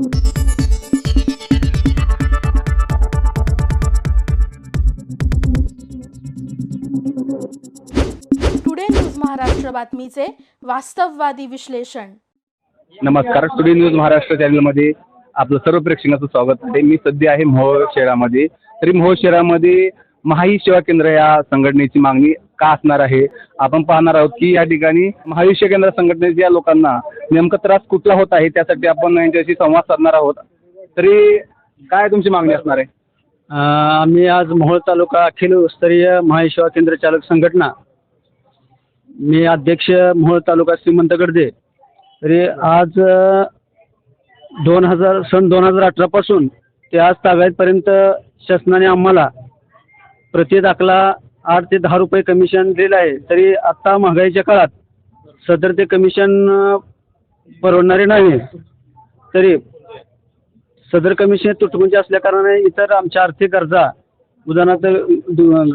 Today news Maharashtra बातमीचे वास्तववादी विश्लेषण नमस्कार टुडे न्यूज महाराष्ट्र चॅनलमध्ये आपलं सर्व प्रेक्षकांचं स्वागत आहे. मी सध्या आहे मोहोळ शहरामध्ये. तरी मोहोळ शहरामध्ये महाई सेवा केंद्र या संघटनेची मागणी का असणार आहे? आपण पाहणार आहोत की या ठिकाणी महायुष्य केंद्र संघटनेच्या लोकांना नेमका त्रास कुठला होत आहे? त्यासाठी आपण यांच्याशी संवाद साधणार आहोत. तरी काय तुमची मागणी असणार आहे? आम्ही आज मोहोळ तालुका अखिल स्तरीय महासेवा केंद्र चालक संघटना मी अध्यक्ष मोहोळ तालुका श्रीमंत गडदे तरी आज दोन हजार सन दोन हजार अठरापासून ते आज ताब्यातपर्यंत शासनाने आम्हाला प्रति दाखला आठ ते दहा रुपये कमिशन दिलं आहे. तरी आत्ता महागाईच्या काळात सदर ते कमिशन परवडणारे नाही. तरी सदर कमिशन तुटपुंजी असल्याकारणाने इतर आमच्या आर्थिक गरजा उदाहरणार्थ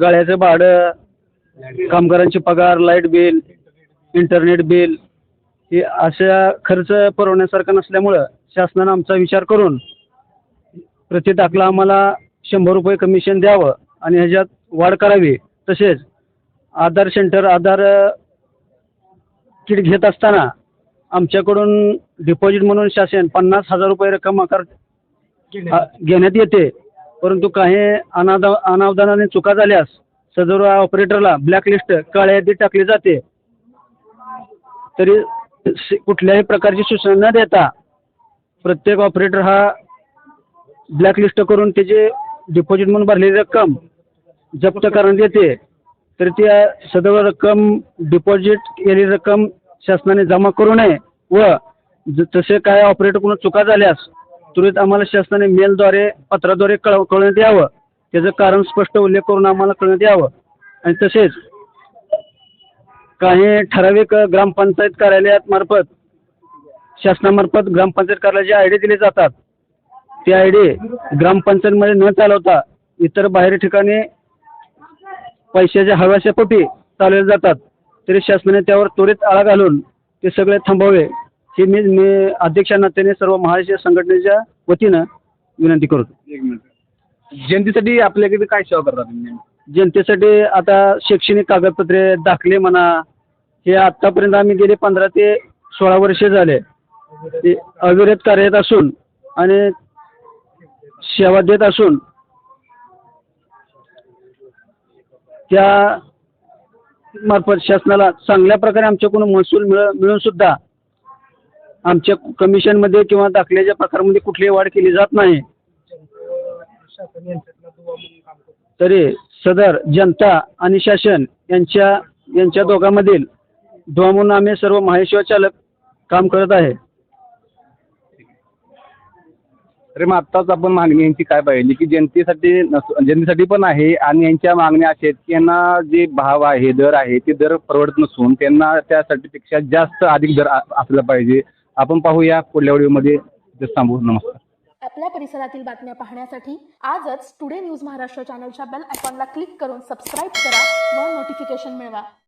गाळ्याचं भाडं कामगारांचे पगार लाइट बिल इंटरनेट बिल हे अशा खर्च परवण्यासारखं नसल्यामुळं शासनानं आमचा विचार करून प्रति दाखला आम्हाला शंभर रुपये कमिशन द्यावं आणि ह्याच्यात वाढ करावी. तसेच आधार सेंटर आधार किट घेत असताना आमच्याकडून डिपॉझिट म्हणून शासन पन्नास हजार रुपये रक्कम आकार घेण्यात येते. परंतु काही अनादा अनावधानाने चुका झाल्यास सदर ऑपरेटरला ब्लॅकलिस्ट काळ्या यादीत टाकली जाते. तरी कुठल्याही प्रकारची सूचना न देता प्रत्येक ऑपरेटर हा ब्लॅकलिस्ट करून त्याचे डिपॉझिट म्हणून भरलेली रक्कम जप्त करण्यात येते तर त्या सदर रक्कम डिपॉझिट केलेली रक्कम शासनाने जमा करू नये व ज- तसे काय ऑपरेटरकडून चुका झाल्यास त्वरित आम्हाला शासनाने मेलद्वारे पत्राद्वारे कळव कळवण्यात यावं. त्याचं कारण स्पष्ट उल्लेख करून आम्हाला कळवण्यात यावं. आणि तसेच काही ठराविक ग्रामपंचायत कार्यालयात मार्फत शासनामार्फत ग्रामपंचायत कार्यालयाचे आय डी दिले जातात. ते आय डी ग्रामपंचायतमध्ये न चालवता इतर बाहेर ठिकाणी पैशाच्या हव्याच्या पोटी चालवले जातात. तरी शासनाने त्यावर त्वरित आळा घालून ते सगळे थांबवावे हे मी मी अध्यक्षा नात्याने सर्व महाराष्ट्र संघटनेच्या वतीनं विनंती करतो. जयंतीसाठी आपल्याकडे काय सेवा करता तुम्ही? जनतेसाठी आता शैक्षणिक कागदपत्रे दाखले म्हणा हे आत्तापर्यंत आम्ही गेले पंधरा ते सोळा वर्षे झाले. ते अविरत कार्यरत असून आणि सेवा देत असून त्या मार्फत शासनाला चांगल्या प्रकारे आमच्याकडून महसूल मिळ मिळून सुद्धा आमच्या कमिशनमध्ये किंवा दाखल्याच्या प्रकारामध्ये कुठलीही वाढ केली जात नाही. तरी सदर जनता आणि शासन यांच्या यांच्या दोघांमधील दुवा म्हणून आम्ही सर्व महेश्वर चालक काम करत आहे. अरे मग आत्ताच आपण मागणी यांची काय पाहिली की जनतेसाठी जनतेसाठी पण आहे आणि यांच्या मागण्या अशा आहेत की यांना जे भाव आहे दर आहे ते दर परवडत नसून त्यांना त्यासाठी पेक्षा जास्त अधिक दर असला पाहिजे. आपण पाहूया पुढल्या व्हिडिओमध्ये. इथेच थांबू नमस्कार. आपल्या परिसरातील बातम्या पाहण्यासाठी आजच टुडे न्यूज महाराष्ट्र चॅनलच्या बेल आयकॉनला क्लिक करून सबस्क्राईब करा व नोटिफिकेशन मिळवा.